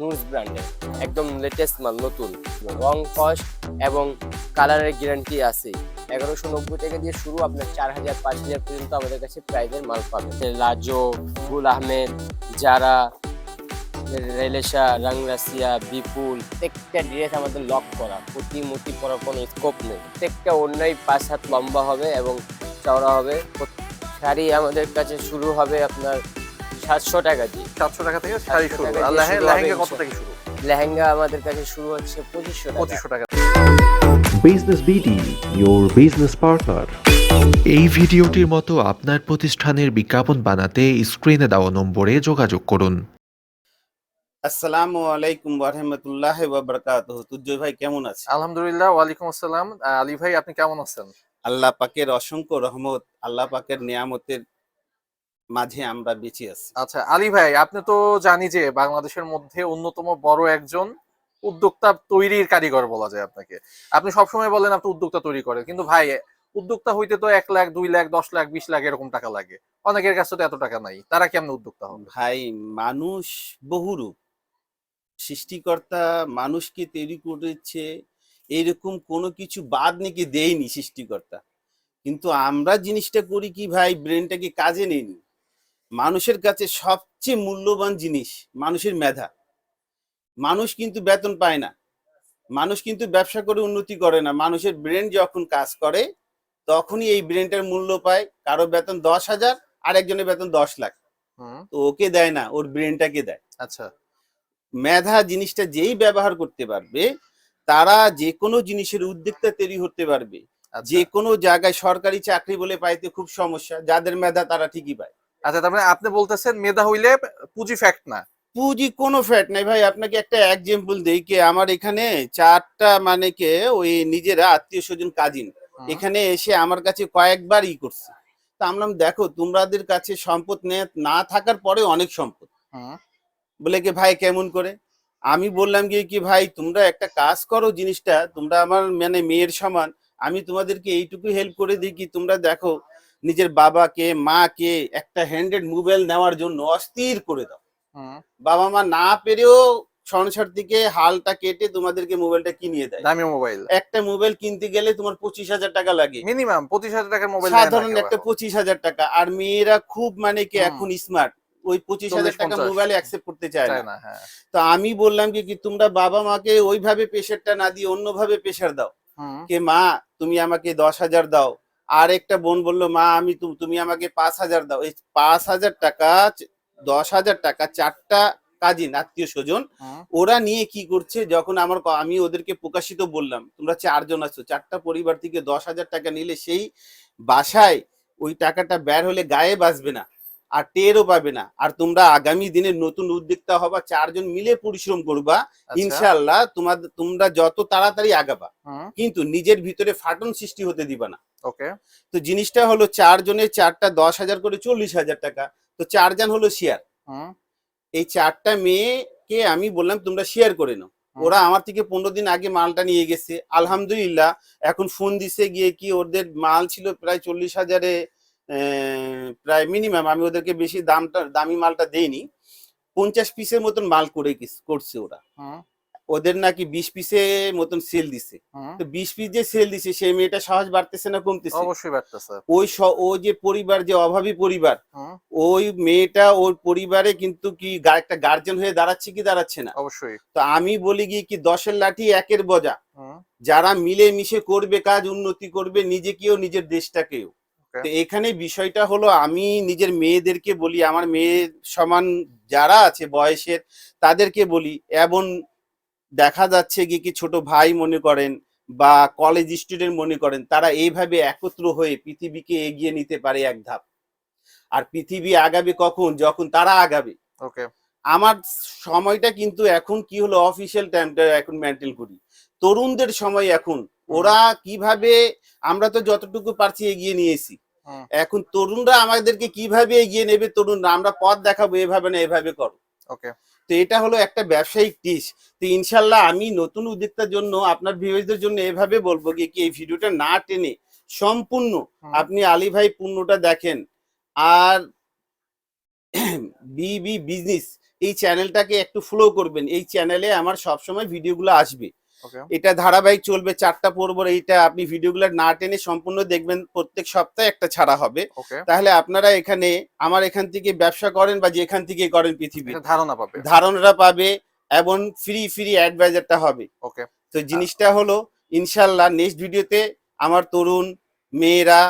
নুরস ব্র্যান্ডের একদম লেটেস্ট মাল, নতুন। রং কস এবং কালারের গ্যারান্টি আছে। এগারোশো নব্বই টাকা দিয়ে শুরু, আপনার চার হাজার, পাঁচ হাজার পর্যন্ত আমাদের কাছে প্রাইজের মাল পাবেন। লাজো গুল আহমেদ, যারা রেলেশা, রাংরাসিয়া, বিপুল, প্রত্যেকটা ড্রেস আমাদের লক করা। পুঁতি মুতি পরার কোনো স্কোপ নেই। প্রত্যেকটা অন্যায় পাঁচ হাত লম্বা হবে এবং চওড়া হবে। শাড়ি আমাদের কাছে শুরু হবে আপনার সাতশো টাকা দিয়ে। সাতশো টাকা থেকে শাড়ি শুরু। আর লেহেঙ্গা কত থেকে শুরু? লেহেঙ্গা আমাদের কাছে শুরু হচ্ছে পঁচিশশো পঁচিশশো টাকা। Business BD, your business partner. এই ভিডিওটির মতো আপনার প্রতিষ্ঠানের বিজ্ঞাপন বানাতে স্ক্রিনে দেওয়া নম্বরে যোগাযোগ করুন। আসসালামু আলাইকুম ওরহমতুল্লাহ বাবরকাত তুজ্জয় ভাই কেমন আছে আলহামদুলিল্লাহ ওয়ালাইকুম আসসালাম। আলী ভাই আপনি কেমন আছেন? আল্লাহ পাকের অসংখ্য রহমত আল্লাহ পাকের নিয়ামতের মাঝে আমরা বেঁচে আছি। আচ্ছা আলী ভাই আপনি তো জানি যে বাংলাদেশের মধ্যে অন্যতম বড় একজন উদ্যোক্তা তৈরির কারিগর বলা যায় আপনাকে। আপনি সবসময় বলেন আপনি উদ্যোক্তা তৈরি করেন কিন্তু ভাই উদ্যোক্তা হইতে তো এক লাখ দুই লাখ দশ লাখ বিশ লাখ এরকম টাকা লাগে। অনেকের কাছে তো এত টাকা নাই তারা কেমন উদ্যোক্তা হবে ভাই মানুষ বহুরূপ। সৃষ্টিকর্তা মানুষকে তৈরি করেছে এইরকম কোনো কিছু বাদ নাকি দেয়নি সৃষ্টিকর্তা। কিন্তু আমরা জিনিসটা করি কি ভাই ব্রেনটাকে কাজে নেইনি মানুষের কাছে সবচেয়ে মূল্যবান জিনিস মানুষের মেধা। মানুষ কিন্তু বেতন পায় না। মানুষ কিন্তু ব্যবসা করে উন্নতি করে না। মানুষের ব্রেন যখন কাজ করে তখনই এই ব্রেনটার মূল্য পায়। কারও বেতন দশ হাজার আর একজনের বেতন দশ লাখ। তো ওকে দেয় না ওর ব্রেনটাকে দেয়। আচ্ছা। মেধা জিনিসটা যেই ব্যবহার করতে পারবে তারা যে কোনো জিনিসের উদ্যোক্তা তৈরি হতে পারবে। আচ্ছা। যে কোনো জায়গায় সরকারি চাকরি বলে পাইতে খুব সমস্যা যাদের মেধা তারা ঠিকই পায়। আচ্ছা তার মানে আপনি বলতেছেন মেধা হইলে পুঁজি ফ্যাক্ট না। পুঁজি কোনো ফ্যাট নাই ভাই আপনাকে একটা এক্সাম্পল দেই কে আমার এখানে চারটা মানে কে ওই নিজেরা আত্মীয় স্বজন কাজিন এখানে এসে আমার কাছে কয়েকবার ই করছে। তা আমরা দেখো তোমাদের কাছে সম্পদ নে- না থাকার পরে অনেক সম্পদ। বলে কি ভাই কেমন করে? আমি বললাম গিয়ে কি ভাই তোমরা একটা কাজ করো জিনিসটা তোমরা আমার মানে মেয়ের সমান আমি তোমাদেরকে এইটুকু হেল্প করে দিই কি তোমরা দেখো নিজের বাবাকে মাকে একটা হ্যান্ডেড মোবাইল নেওয়ার জন্য অস্থির করে দাও। বাবা মা না পেরেও সংসার থেকে হালটা কেটে তোমাদেরকে মোবাইলটা কিনিয়ে দেয়। দামি মোবাইল একটা মোবাইল কিনতে গেলে তোমার পঁচিশ হাজার টাকা লাগে। মিনিমাম পঁচিশ হাজার টাকার মোবাইল সাধারণ একটা পঁচিশ হাজার টাকা। আর মেয়েরা খুব মানে কি এখন স্মার্ট ওই পঁচিশ হাজার টাকা 50 মোবাইলে অ্যাকসেপ্ট করতে চায় না। চায় না হ্যাঁ। তো আমি বললাম কি কি তোমরা বাবা মাকে ওইভাবে প্রেশারটা না দিয়ে অন্যভাবে প্রেশার দাও। কে মা তুমি আমাকে দশ হাজার দাও। আর একটা বোন বলল মা আমি তুমি আমাকে পাঁচ হাজার দাও। এই পাঁচ হাজার টাকা দশ হাজার টাকা চারটা কাজিন আত্মীয় স্বজন ওরা নিয়ে কি করছে? যখন আমার আমি ওদেরকে প্রকাশিত বললাম তোমরা চারজন আছো। চারটা পরিবার থেকে দশ হাজার টাকা নিলে সেই বাসায় ওই টাকাটা বের হলে গায়ে বাঁচবে না। আর টেরও পাবে না। আর তোমরা আগামী দিনে নতুন উদ্যোক্তা হবা চারজন মিলে পরিশ্রম করবা আচ্ছা, ইনশাল্লাহ তোমার তোমরা যত তাড়াতাড়ি আগাবা কিন্তু নিজের ভিতরে ফাটন সৃষ্টি হতে দিবা না। ওকে। তো জিনিসটা হলো চারজনের চারটা দশ হাজার করে চল্লিশ হাজার টাকা। তো চারজন হলো শেয়ার এই চারটা মেয়েকে আমি বললাম তোমরা শেয়ার করে নাও। ওরা আমার থেকে পনেরো দিন আগে মালটা নিয়ে গেছে। আলহামদুলিল্লাহ এখন ফোন দিছে গিয়ে কি ওদের মাল ছিল প্রায় চল্লিশ হাজারে প্রায় মিনিমাম আমি ওদেরকে বেশি দামটা দামি মালটা দেইনি। পঞ্চাশ পিসের মতন মাল করে করছে ওরা। ওদের নাকি বিশ পিসের মতন সেল দিছে। তো বিশ পিস যে সেল দিছে সেই মেয়েটা সহজ বাড়তেছে না কমতেছে? অবশ্যই বাড়তেছে। ওই ও যে পরিবার যে অভাবী পরিবার ওই মেয়েটা ওর পরিবারে কিন্তু কি একটা গার্জেন হয়ে দাঁড়াচ্ছে কি দাঁড়াচ্ছে না? অবশ্যই। তো আমি বলি গিয়ে কি দশের লাঠি একের বজা যারা মিলে মিশে করবে কাজ উন্নতি করবে নিজেকেও নিজের দেশটাকেও. তো এখানে বিষয়টা হলো আমি নিজের মেয়েদেরকে বলি আমার মেয়ের সমান যারা আছে বয়সের তাদেরকে বলি এবং দেখা যাচ্ছে কি কি ছোট ভাই মনে করেন বা কলেজ স্টুডেন্ট মনে করেন তারা এইভাবে একত্র হয়ে পৃথিবীকে এগিয়ে নিতে পারে এক ধাপ। আর পৃথিবী আগাবে কখন? যখন তারা আগাবে। ওকে। আমার সময়টা কিন্তু এখন কি হলো অফিসিয়াল টাইমটা এখন মেনটেন করি। তরুণদের সময় এখন ওরা কীভাবে আমরা তো যতটুকু পারছি এগিয়ে নিয়েছি। এখন তরুণরা আমাদেরকে কীভাবে এগিয়ে নেবে তরুণরা আমরা পথ দেখাবো এভাবে না এভাবে করো। ওকে। তো এটা হলো একটা ব্যবসায়িক টিস তো ইনশাল্লাহ আমি নতুন উদ্যোক্তার জন্য আপনার ভিউয়ারদের জন্য এভাবে বলব কি কি এই ভিডিওটা না টেনে সম্পূর্ণ আপনি আলী ভাই পূর্ণটা দেখেন। আর বিবি বিজনেস এই চ্যানেলটাকে একটু ফলো করবেন। এই চ্যানেলে আমার সবসময় ভিডিওগুলো আসবে। এটা ধারাবাহিক চলবে চারটা পর্ব এইটা আপনি ভিডিওগুলো না টেনে সম্পূর্ণ দেখবেন প্রত্যেক সপ্তাহে একটা ছাড়া হবে। তাহলে আপনারা এখানে আমার এখান থেকে ব্যবসা করেন বা যেখান থেকে করেন পৃথিবীর এটা ধারণা পাবে। ধারণাটা পাবে এবং ফ্রি ফ্রি অ্যাডভাইজারটা হবে। ওকে তো জিনিসটা হলো ইনশাল্লাহ নেক্সট ভিডিওতে আমার তরুণ মেয়েরা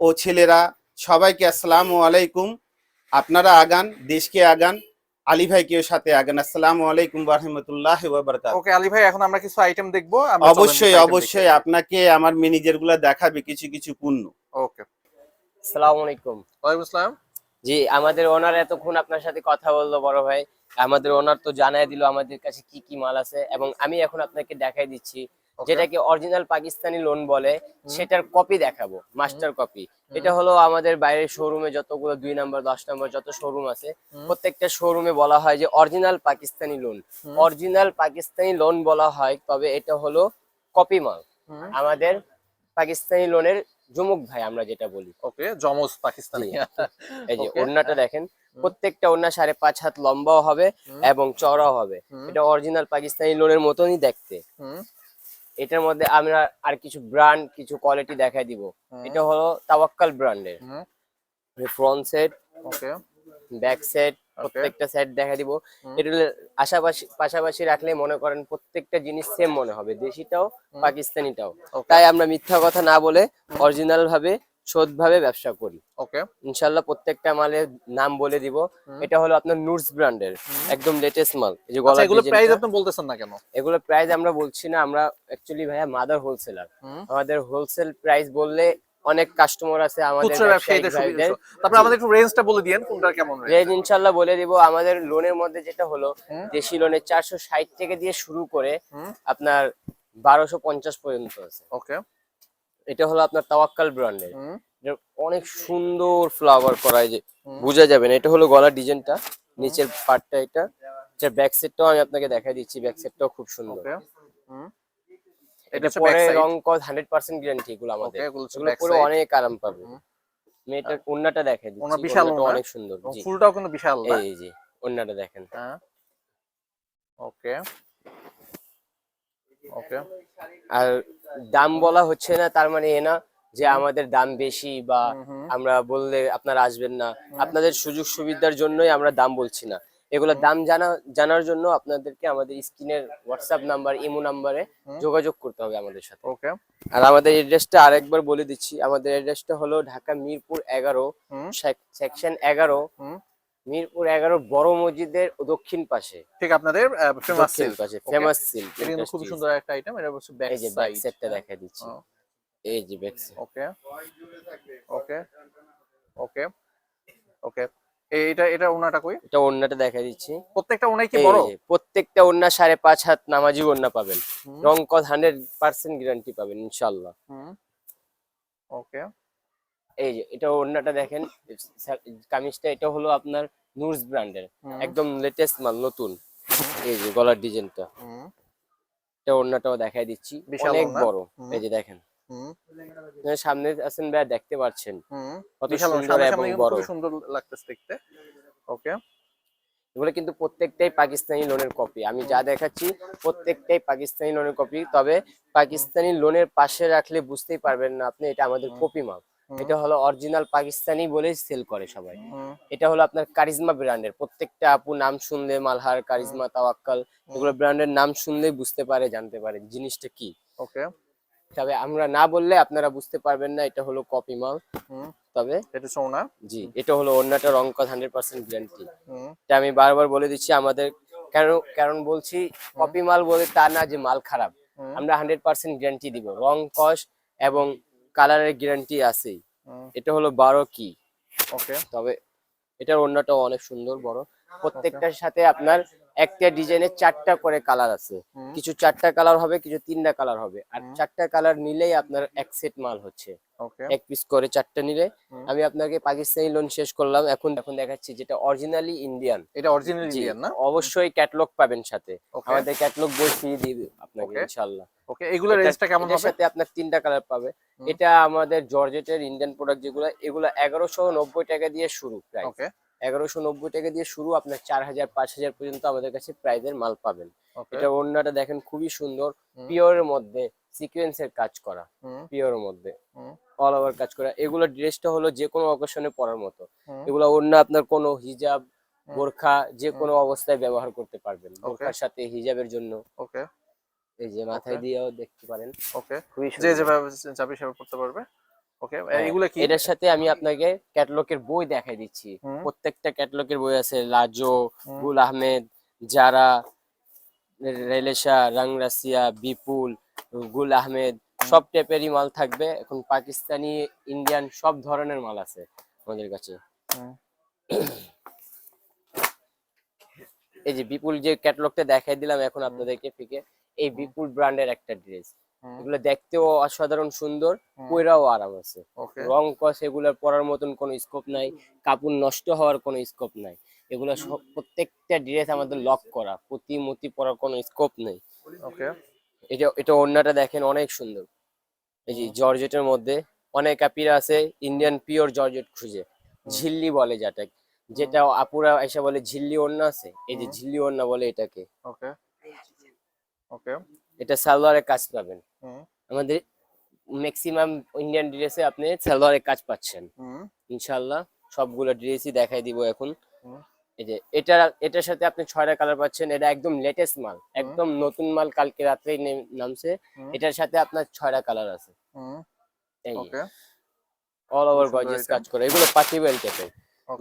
ও ছেলেরা সবাইকে আসসালামু আলাইকুম। আপনারা আগান দেশকে আগান। আলী ভাইকেও সাথে আগান আসসালামু আলাইকুম রহমতুল্লাহ বারকাত ওকে আলী ভাই এখন আমরা কিছু আইটেম দেখব অবশ্যই অবশ্যই আপনাকে আমার ম্যানেজারগুলা দেখাবে কিছু কিছু পণ্য। ওকে। আসসালামু আলাইকুম। ওয়ালাইকুম আসসালাম। জি আমাদের ওনার এতক্ষণ আপনার সাথে কথা বলল বড় ভাই। আমাদের ওনার তো জানাই দিল আমাদের কাছে কি কি মাল আছে এবং আমি এখন আপনাকে দেখাই দিচ্ছি. যেটাকে অরিজিনাল পাকিস্তানি লোন বলে সেটার কপি দেখাবো মাস্টার কপি এটা হলো আমাদের বাইরের শোরুমে যতগুলো দুই নাম্বার দশ নম্বর যত শোরুম আছে। প্রত্যেকটা শোরুমে বলা হয় যে original Pakistani lawn original Pakistani lawn বলা হয় তবে এটা হলো কপি মাল। আমাদের পাকিস্তানি লোনের জুমুক ভাই আমরা যেটা বলি। ওকে জমজ পাকিস্তানি। এই যে. ওড়নাটা দেখেন প্রত্যেকটা ওড়না সাড়ে পাঁচ হাত লম্বাও হবে এবং চড়াও হবে। এটা অরিজিনাল পাকিস্তানি লোনের মতনই দেখতে। এটার মধ্যে আমরা আর কিছু ব্র্যান্ড কিছু কোয়ালিটি দেখাই দিব। এটা হলো তাওয়াক্কাল ব্র্যান্ডের front set okay. Back set প্রত্যেকটা সেট দেখা দিব। এটা এটা আশাপাশি পাশাপাশি রাখলে মনে করেন প্রত্যেকটা জিনিস সেম মনে হবে দেশিটাও পাকিস্তানিটাও. তাই আমরা মিথ্যা কথা না বলে অরিজিনাল ভাবে সৎ ভাবে ব্যবসা করি। ওকে। ইনশাল্লাহ প্রত্যেকটা মালের নাম বলে দিব। এটা হলো আপনার নুটস ব্র্যান্ডের একদম লেটেস্ট মাল। এই যে আচ্ছা গলার এগুলো প্রাইস আপনি বলতেছেন না কেন? এগুলো প্রাইস আমরা বলছি না আমরা অ্যাকচুয়ালি ভাইয়া মাদার হোলসেলার আমাদের হোলসেল প্রাইস বললে অনেক কাস্টমার আছে আমাদের ব্যবসায়ীদের তারপর আমাদের একটু রেঞ্জটা বলে দিয়েন কোনটা কেমন রেঞ্জ ইনশাল্লাহ বলে দিব। আমাদের লোনের মধ্যে যেটা হলো দেশি লোনের চারশো ষাট থেকে দিয়ে শুরু করে আপনার বারোশো পঞ্চাশ পর্যন্ত আছে। ওকে। এটা হলো আপনার তাওয়াক্কাল ব্র্যান্ডের অনেক সুন্দর ফ্লাওয়ার করা যে। বোঝা যাবে না এটা হলো গলার ডিজাইনটা নিচের পার্টটা এটা। এটার ব্যাক সেটটাও আমি আপনাকে দেখাই দিচ্ছি ব্যাক সেটটাও খুব সুন্দর। এটা এটা পরে। রং হান্ড্রেড পার্সেন্ট গ্যারান্টি এগুলো আমাদের। ওকে এগুলো পুরো অনেক আরাম পাবে। মেয়েটার ওন্নাটা দেখে দিচ্ছি ওড়না বিশাল অনেক সুন্দর জি। ফুলটাও কিন্তু বিশাল। না এই যে ওন্নাটা দেখেন। হ্যাঁ। ওকে। ওকে। আর দাম বলা হচ্ছে না তার মানে এ না যে আমাদের দাম বেশি বা। আমরা বললে আপনারা আসবেন না। আপনাদের সুযোগ সুবিধার জন্যই আমরা দাম বলছি না। এগুলোর দাম জানা জানার জন্য আপনাদেরকে আমাদের স্ক্রিনের হোয়াটসঅ্যাপ নাম্বার ইমো নাম্বারে যোগাযোগ করতে হবে আমাদের সাথে। ওকে। আর আমাদের এড্রেসটা আরেকবার বলে দিচ্ছি। আমাদের এড্রেসটা হলো ঢাকা মিরপুর এগারো সেকশন এগারো মিরপুর এগারো বড় মসজিদের দক্ষিণ পাশে। ঠিক আপনাদের ফেমাস দক্ষিণ পাশে ফেমাস সিল্ক এটা কিন্তু খুব সুন্দর একটা আইটেম এটা হচ্ছে ব্যাক এই ব্যাক সাইড দেখা দিচ্ছি। ও। এই যে ব্যাক ওকে ওকে ওকে ওকে এইটা এটা ওনাটা কই? এটা ওন্নাটা দেখা দিচ্ছি। প্রত্যেকটা ওনাই কি বড়? প্রত্যেকটা ওন্না সাড়ে পাঁচ হাত নামাজি ওন্না পাবেন। রং হান্ড্রেড পার্সেন্ট গ্যারান্টি পাবেন ইনশাল্লাহ ওকে এই যে এটা ওন্নাটা দেখেন কামিজটা এটা হলো আপনার নুরস ব্র্যান্ডের একদম লেটেস্ট মাল নতুন। এই যে গলার ডিজাইনটা। এটা ওন্নাটাও দেখাই দিচ্ছি। অনেক বড়। এই যে দেখেন। সামনে আছেন ভাই দেখতে পাচ্ছেন। কত সুন্দর এবং বড়। সুন্দর লাগতেছে দেখতে। ওকে। এগুলো কিন্তু প্রত্যেকটাই পাকিস্তানি লোনের কপি আমি যা দেখাচ্ছি প্রত্যেকটাই পাকিস্তানি লোনের কপি তবে পাকিস্তানি লোনের পাশে রাখলে বুঝতেই পারবেন না আপনি এটা আমাদের কপি মাল। এটা হলো অরিজিনাল পাকিস্তানি বলে সেল করে সবাই। এটা হলো আপনার কারিজমা ব্র্যান্ডের প্রত্যেকটা আপু নাম শুনলে মালহার কারিজমা তাওয়াক্কাল এগুলো ব্র্যান্ডের নাম শুনলে বুঝতে পারে জানতে পারে জিনিসটা কি। ওকে তবে আমরা না বললে আপনারা বুঝতে পারবেন না এটা হলো কপি মাল। তবে এটা সোনা? জি এটা হলো অন্যটা রং রংকস হান্ড্রেড পার্সেন্ট গ্যারান্টি এটা আমি বারবার বলে দিচ্ছি আমাদের কেন কারণ বলছি কপি মাল বলে তা না যে মাল খারাপ। আমরা হান্ড্রেড পার্সেন্ট গ্যারান্টি দিব। রং কস এবং কালারের গ্যারান্টি আছেই। এটা হলো বারো কি। ওকে তবে এটার অন্যটাও অনেক সুন্দর বড়। প্রত্যেকটার সাথে আপনার একটা ডিজাইনের চারটা করে কালার আছে। কিছু চারটা কালার হবে কিছু তিনটা কালার হবে। আর চারটা কালার নিলেই আপনার এক সেট মাল হচ্ছে। এক পিস করে চারটা নিলে। আমি আপনাকে পাকিস্তানি লোন শেষ করলাম। এখন এখন দেখাচ্ছি যেটা অরিজিনালি ইন্ডিয়ান এটা অরিজিনাল ইন্ডিয়ান না? অবশ্যই ক্যাটলগ পাবেন সাথে। আমাদের ক্যাটলগ বই ফ্রি দিবে আপনাকে. ইনশাআল্লাহ। ওকে এগুলোর এটা- রেঞ্জটা কেমন হবে? সাথে আপনার তিনটা কালার পাবে। এটা আমাদের জর্জেটের ইন্ডিয়ান প্রোডাক্ট যেগুলো এগুলো এগারোশো নব্বই টাকা দিয়ে শুরু প্রাইস ওকে এগারোশো নব্বই টাকা দিয়ে শুরু আপনার চার হাজার পাঁচ হাজার পর্যন্ত আমাদের কাছে প্রাইজের মাল পাবেন। এটা ওড়নাটা দেখেন খুবই সুন্দর হুম। পিওরের মধ্যে সিকোয়েন্সের কাজ করা হুম। পিওরের মধ্যে অল ওভার কাজ করা। এগুলো ড্রেসটা হলো যে কোনো অকেশনে পরার মতো। এগুলো ওড়না আপনার কোনো হিজাব। বোরখা যে কোনো অবস্থায় ব্যবহার করতে পারবেন বোরখার সাথে হিজাবের জন্য। ওকে এই যে মাথায় দিয়েও দেখতে পারেন। ওকে খুবই যে। যেভাবে চাবি সেভাবে করতে পারবে। ওকে হ্যাঁ, এগুলো কি? এটার সাথে আমি আপনাকে ক্যাটলগের বই দেখাই দিচ্ছি। প্রত্যেকটা ক্যাটলগের বই আছে লাজো গুল আহমেদ যারা রেলেশা রাংরাসিয়া বিপুল গুল আহমেদ সব টাইপেরই মাল থাকবে। এখন পাকিস্তানি ইন্ডিয়ান সব ধরনের মাল আছে আমাদের কাছে। এই যে বিপুল যে ক্যাটলগটা দেখাই দিলাম এখন আপনাদেরকে ফিকে এই বিপুল ব্র্যান্ডের একটা ড্রেস। এগুলো দেখতেও অসাধারণ সুন্দর। পয়রাও আরাম আছে। রং কস এগুলোর পরার মতন কোনো স্কোপ নাই কাপড় নষ্ট হওয়ার কোনো স্কোপ নাই। এগুলো প্রত্যেকটা ড্রেস আমাদের লক করা প্রতি মতি পরার কোনো স্কোপ নেই। ওকে। এটা এটা ওড়নাটা দেখেন অনেক সুন্দর। এই যে জর্জেটের মধ্যে অনেক আপিরা আছে ইন্ডিয়ান পিওর জর্জেট খুঁজে। ঝিল্লি বলে যেটা যেটা আপুরা এসে বলে ঝিল্লি ওড়না আছে এই যে ঝিল্লি ওড়না বলে এটাকে। ওকে। ওকে। এটা সালোয়ারের কাজ পাবেন। আমাদের ম্যাক্সিমাম ইন্ডিয়ান ড্রেসে আপনি সালোয়ারের কাজ পাচ্ছেন। ইনশাল্লাহ সবগুলো ড্রেসই দেখাই দিব এখন। এই যে এটা এটার সাথে আপনি ছয়টা কালার পাচ্ছেন এটা একদম লেটেস্ট মাল একদম নতুন মাল কালকে রাত্রেই নামছে। এটার সাথে আপনার ছয়টা কালার আছে। এই অল ওভার গর্জিয়াস কাজ করে। এগুলো পার্টি ওয়েল টাইপের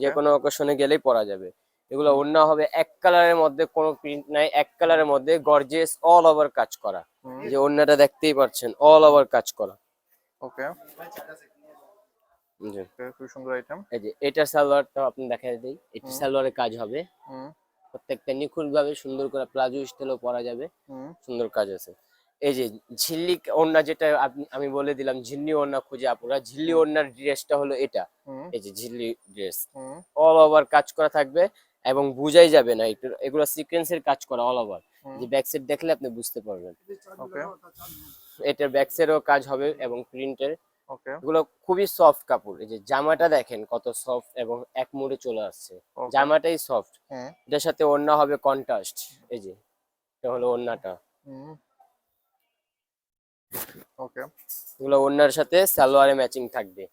যে কোনো অকেশনে গেলেই পরা যাবে। এগুলো অন্য হবে এক কালারের মধ্যে কোনো প্রিন্ট নাই এক কালারের মধ্যে গর্জিয়াস অল ওভার কাজ করা। যে অন্যটা দেখতেই পাচ্ছেন অল ওভার কাজ করা। ওকে। জি। খুব সুন্দর আইটেম এই যে এটা সালোয়ারটা আপনি দেখাই দিই। এটা হুম। সালোয়ারের কাজ হবে। প্রত্যেকটা নিখুঁত ভাবে সুন্দর করে প্লাজো স্টাইলও পরা যাবে। সুন্দর কাজ আছে। এই যে ঝিল্লি ওড়না যেটা আমি বলে দিলাম ঝিল্লি ওড়না খুঁজে আপুরা। ঝিল্লি ওড়নার ড্রেসটা হলো এটা। এই যে ঝিল্লি ড্রেস অল ওভার কাজ করা থাকবে। এবং বুঝাই যাবে না একটু এগুলো সিকোয়েন্সের কাজ করা অল ওভার যে ব্যাক সাইড দেখলে আপনি বুঝতে পারবেন। ওকে এটার ব্যাক সাইডেও কাজ হবে এবং প্রিন্টের ওকে এগুলো খুবই সফট কাপড় এই যে জামাটা দেখেন কত সফট এবং এক মুড়ে চলে আসছে। জামাটাই সফট এটার সাথে ওড়না হবে কন্ট্রাস্ট এই যে এটা হলো ওড়নাটা। ওকে এগুলো ওড়নার সাথে সালোয়ারে ম্যাচিং থাকবে।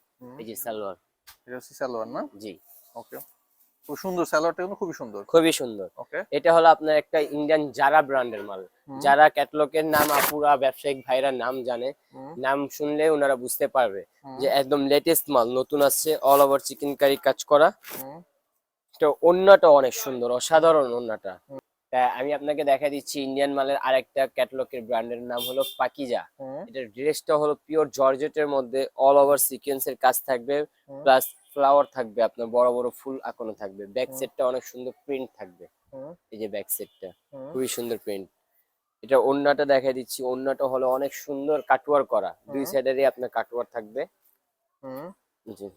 এই যে সালোয়ার। এটা হচ্ছে সালোয়ার না? জি। ওকে খুব সুন্দর সালোয়ারটা কিন্তু খুবই সুন্দর। খুবই সুন্দর। এটা হলো আপনার একটা ইন্ডিয়ান জারা ব্র্যান্ডের মাল। যারা ক্যাটলগের নাম আপুরা ব্যবসায়িক ভাইরা নাম জানে নাম শুনলে ওনারা বুঝতে পারবে যে একদম লেটেস্ট মাল নতুন আসছে অল ওভার চিকেন কারি কাজ করা। তো ওন্নাটা অনেক সুন্দর অসাধারণ তা আমি আপনাকে দেখা দিচ্ছি ইন্ডিয়ান মালের আরেকটা ক্যাটলগের ব্র্যান্ডের নাম হলো পাকিজা এটার ড্রেসটা হলো পিওর জর্জেটের মধ্যে অল ওভার সিকোয়েন্সের কাজ থাকবে। প্লাস ফ্লাওয়ার থাকবে আপনার বড় বড় ফুল আঁকানো থাকবে। ব্যাক। সেটটা অনেক সুন্দর প্রিন্ট থাকবে। এই যে ব্যাক সেটটা খুবই সুন্দর প্রিন্ট এটা ওন্নাটা দেখা দিচ্ছি ওন্নাটা হলো অনেক সুন্দর কাটওয়ার করা। দুই। সাইডেরই আপনার কাটওয়ার থাকবে। হুম। জি।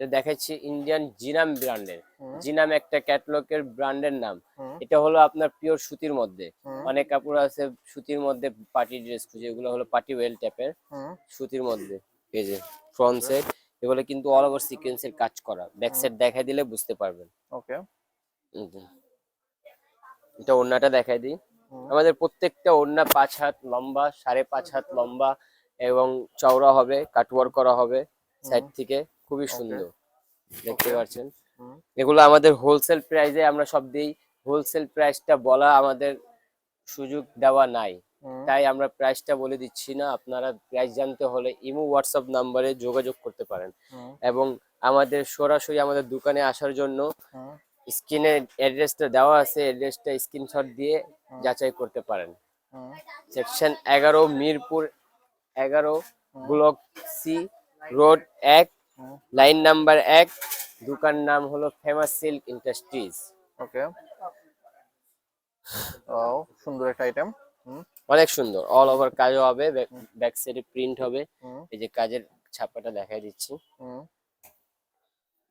এটা দেখাচ্ছি ইন্ডিয়ান জিনাম ব্র্যান্ডের জিনাম একটা ক্যাটলগের ব্র্যান্ডের নাম। এটা হলো আপনার পিওর সুতির মধ্যে। অনেক কাপড় আছে সুতির মধ্যে পার্টি ড্রেস খুঁজে এগুলো হলো পার্টি ওয়েল টাইপের সুতির মধ্যে। এই যে ফ্রন্ট সাইড এগুলো কিন্তু অল ওভার সিকোয়েন্সের কাজ করা। ব্যাক সাইড দেখাই দিলে বুঝতে পারবেন। ওকে এটা ওড়নাটা দেখাই দিই। আমাদের প্রত্যেকটা ওড়না পাঁচ হাত লম্বা সাড়ে পাঁচ হাত লম্বা এবং চওড়া হবে কাটওয়ার করা হবে সাইড থেকে। খুবই সুন্দর। দেখতে. পাচ্ছেন? এগুলো আমাদের হোলসেল প্রাইসে আমরা সব দিই। হোলসেল প্রাইসটা বলা আমাদের সুযোগ দেওয়া নাই। তাই আমরা প্রাইসটা বলে দিচ্ছি না। আপনারা প্রাইস জানতে হলে ইমো হোয়াটসঅ্যাপ নাম্বারে যোগাযোগ করতে পারেন। এবং আমাদের সরাসরি আমাদের দোকানে আসার জন্য স্ক্রিনে অ্যাড্রেসটা দেওয়া আছে। অ্যাড্রেসটা স্ক্রিনশট দিয়ে যাচাই করতে পারেন। সেকশন এগারো মিরপুর এগারো ব্লক সি রোড এক। লাইন নাম্বার এক। দোকান নাম হলো ফেমাস সিল্ক ইন্ডাস্ট্রিজ ওকে ও সুন্দর একটা আইটেম অনেক সুন্দর। অল ওভার কাজও হবে ব্যাক সাইডে প্রিন্ট হবে। এই যে কাজের ছাপাটা দেখাই দিচ্ছি।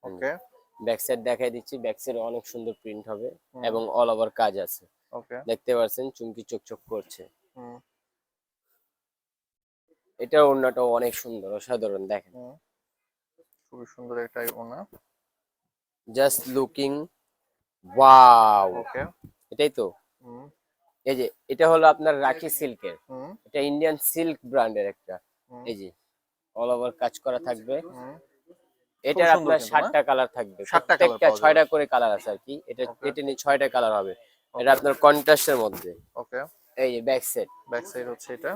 ওকে ব্যাক সাইড দেখাই দিচ্ছি। ব্যাক সাইডে অনেক সুন্দর প্রিন্ট হবে এবং অল ওভার কাজ আছে। ওকে দেখতে পাচ্ছেন চুমকি চকচক করছে। এটা ওড়নাটাও অনেক সুন্দর অসাধারণ দেখেন। খুবই সুন্দর একটা ওনা জাস্ট লুকিং ওয়াও ওকে এটাই তো? হুম। এই যে এটা হলো আপনার রাখি সিল্কের। এটা ইন্ডিয়ান সিল্ক ব্র্যান্ডের একটা। এই যে অল ওভার কাজ করা থাকবে। এটার আপনার সাতটা কালার থাকবে। সাতটা colour প্রত্যেকটা ছয়টা করে কালার আছে আর কি। এটা এটা নিয়ে ছয়টা কালার হবে। এটা আপনার কন্ট্রাস্টের মধ্যে। ওকে এই যে ব্যাক সাইড ব্যাক সাইড হচ্ছে এটা।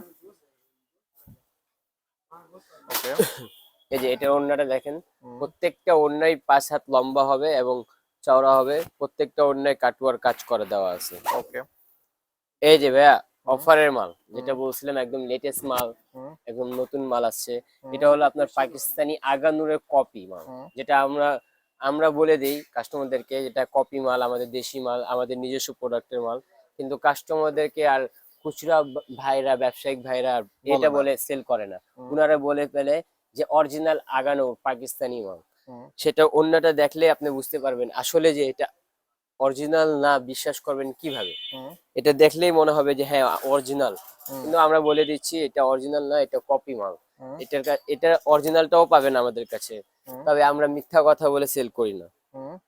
ওকে এই যে এটার ওড়নাটা দেখেন। প্রত্যেকটা ওড়নাই পাঁচ হাত লম্বা হবে এবং চওড়া হবে। প্রত্যেকটা ওড়নায় কাটুয়ার কাজ করে দেওয়া আছে। ওকে এই যে ভাইয়া অফারের মাল যেটা বলছিলাম একদম লেটেস্ট মাল একদম নতুন মাল আসছে। এটা হলো আপনার পাকিস্তানি আগানুরের কপি মাল যেটা আমরা আমরা বলে দিই কাস্টমারদেরকে যেটা কপি মাল আমাদের দেশি মাল আমাদের নিজস্ব প্রোডাক্টের মাল। কিন্তু কাস্টমারদেরকে আর খুচরা ভাইরা ব্যবসায়িক ভাইরা এটা বলে সেল করে না। ওনারা বলে ফেলে যে অরিজিনাল আগানো পাকিস্তানি মাল। সেটা অন্যটা দেখলে আপনি বুঝতে পারবেন আসলে যে এটা অরিজিনাল না বিশ্বাস করবেন কীভাবে? এটা দেখলেই মনে হবে যে হ্যাঁ অরিজিনাল। কিন্তু আমরা বলে দিচ্ছি এটা অরিজিনাল না এটা কপি মাল। এটার এটা অরিজিনালটাও পাবেন আমাদের কাছে। তবে আমরা মিথ্যা কথা বলে সেল করি না।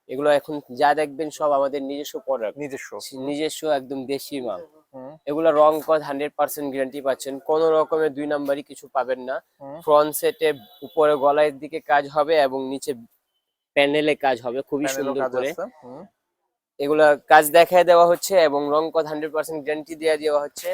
এগুলো এখন যা দেখবেন সব আমাদের নিজস্ব প্রোডাক্ট নিজস্ব। নিজস্ব একদম দেশি মাল। এগুলো রং কজ হান্ড্রেড পার্সেন্ট গ্যারান্টি পাচ্ছেন। কোন রকমের দুই নাম্বারই কিছু পাবেন না। ফ্রন্ট সেটে উপরে গলার দিকে কাজ হবে এবং নিচে প্যানেলে কাজ হবে। খুবই সুন্দর করে। এগুলা কাজ দেখায় দেওয়া হচ্ছে এবং রং কজ হান্ড্রেড পার্সেন্ট গ্যারান্টি দিয়ে দেওয়া হচ্ছে।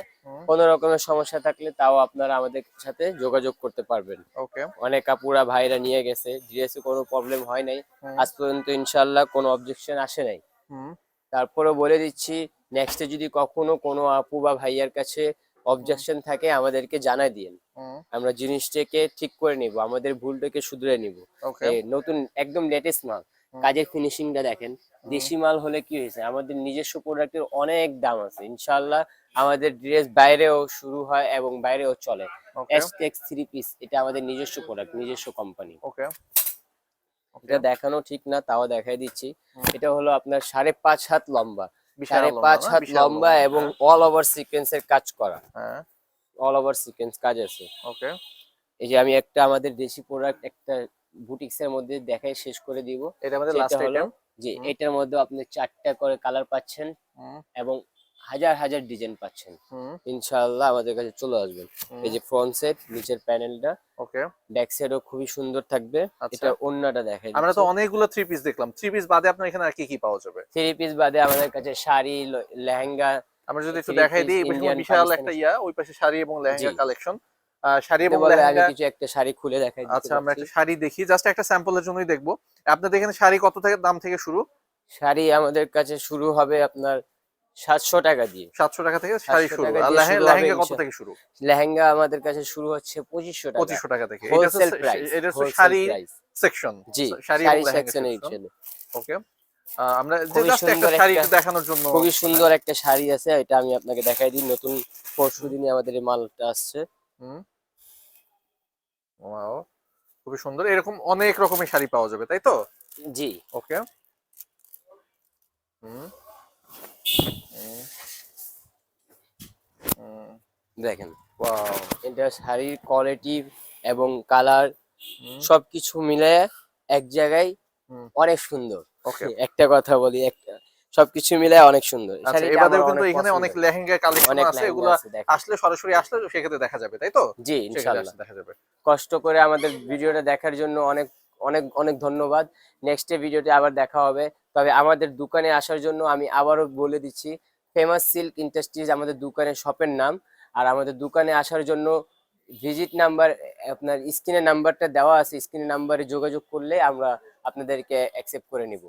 কোন রকমের সমস্যা থাকলে তাও আপনারা আমাদের সাথে যোগাযোগ করতে পারবেন। ওকে। অনেক কাপুরা ভাইরা নিয়ে গেছে ড্রেসে কোনো প্রবলেম হয় নাই। আজ পর্যন্ত ইনশাল্লাহ কোনো অবজেকশন আসে নাই। হুম। তারপরেও বলে দিচ্ছি নেক্সটে যদি কখনো কোনো আপু বা ভাইয়ার কাছে অবজেকশন থাকে আমাদেরকে জানাই দিন আমরা জিনিসটাকে ঠিক করে নিব আমাদের ভুলটাকে শুধরে নিব। ওকে। নতুন একদম লেটেস্ট মাল। কাজের ফিনিশিংটা দেখেন। দেশি মাল হলে কি হয়েছে? আমাদের নিজস্ব প্রোডাক্টের অনেক দাম আছে। ইনশাল্লাহ আমাদের ড্রেস বাইরেও শুরু হয় এবং বাইরেও চলে। থ্রি পিস এটা আমাদের নিজস্ব প্রোডাক্ট নিজস্ব কোম্পানি ওকে এটা দেখানো ঠিক না তাও দেখাই দিচ্ছি। এটা হলো আপনার সাড়ে পাঁচ হাত লম্বা। সাড়ে পাঁচ হাত লম্বা এবং অল ওভার সিকোয়েন্সের কাজ করা। অল ওভার সিকোয়েন্স কাজ আছে। ওকে এই যে আমি একটা আমাদের দেশি প্রোডাক্ট একটা বুটিক্স এর মধ্যে দেখাই শেষ করে দিব। এটা আমাদের লাস্ট আইটেম হুম। এটার মধ্যে আপনি চারটা করে কালার পাচ্ছেন এবং হাজার হাজার ডিজাইন পাচ্ছেন। ইনশাআল্লাহ আমাদের কাছে চলে আসবেন এই যে ফ্রন্ট সেট নিচের প্যানেলটা ওকে। ব্যাক সাইডও খুবই সুন্দর থাকবে। আচ্ছা। এটা অন্যটা দেখাই আমরা তো অনেকগুলো থ্রি পিস দেখলাম। থ্রি পিস বাদে আপনার এখানে আর কি কি পাওয়া যাবে? থ্রি পিস বাদে আমাদের কাছে শাড়ি লেহেঙ্গা আমরা যদি একটু দেখাই দিই বিশাল একটা ইয়া ওই পাশে শাড়ি এবং লেহেঙ্গা কালেকশন শাড়ি এবং আমি কিছু একটা শাড়ি খুলে দেখাই আচ্ছা আমরা একটা শাড়ি দেখি জাস্ট একটা স্যাম্পলের জন্যই দেখব। আপনাদের এখানে শাড়ি কত থেকে দাম থেকে শুরু? শাড়ি আমাদের কাছে শুরু হবে আপনার সাতশো টাকা দিয়ে। সাতশো টাকা থেকে শাড়ি শুরু। লেহেঙ্গা কত থেকে শুরু? লেহেঙ্গা আমাদের কাছে শুরু হচ্ছে পঁচিশশো টাকা। পঁচিশশো টাকা থেকে। এটা হোলসেল প্রাইস এটা শাড়ি সেকশন জি শাড়ি সেকশন ওকে আমরা যে জাস্ট একটা শাড়ি দেখানোর জন্য খুবই সুন্দর একটা শাড়ি আছে এটা আমি আপনাকে দেখাই দিই। নতুন পরশু দিনে আমাদের এই মালটা আসছে। হুম। ওয়াও খুবই সুন্দর। এরকম অনেক রকমের শাড়ি পাওয়া যাবে তাই তো? জি। ওকে। হুম। দেখেন ওয়াও। এটা শাড়ির কোয়ালিটি এবং কালার সবকিছু মিলে এক জায়গায় অনেক সুন্দর। ওকে। একটা কথা বলি একটা সবকিছু মিলে অনেক সুন্দর। আচ্ছা আমার কিন্তু এখানে অনেক লেহেঙ্গা কালেকশন আছে এগুলো আসলে সরাসরি আসলে সেক্ষেত্রে দেখা যাবে তাই তো? জি আসলে দেখা যাবে। কষ্ট করে আমাদের ভিডিওটা দেখার জন্য অনেক অনেক অনেক ধন্যবাদ। নেক্সট ভিডিওতে আবার দেখা হবে। তবে আমাদের দোকানে আসার জন্য আমি আবারও বলে দিচ্ছি ফেমাস সিল্ক ইন্ডাস্ট্রিজ আমাদের দোকানের শপের নাম। আর আমাদের দোকানে আসার জন্য ভিজিট নাম্বার আপনার স্ক্রিনের নাম্বারটা দেওয়া আছে। স্ক্রিনের নাম্বারে যোগাযোগ করলে আমরা আপনাদেরকে অ্যাকসেপ্ট করে নিব।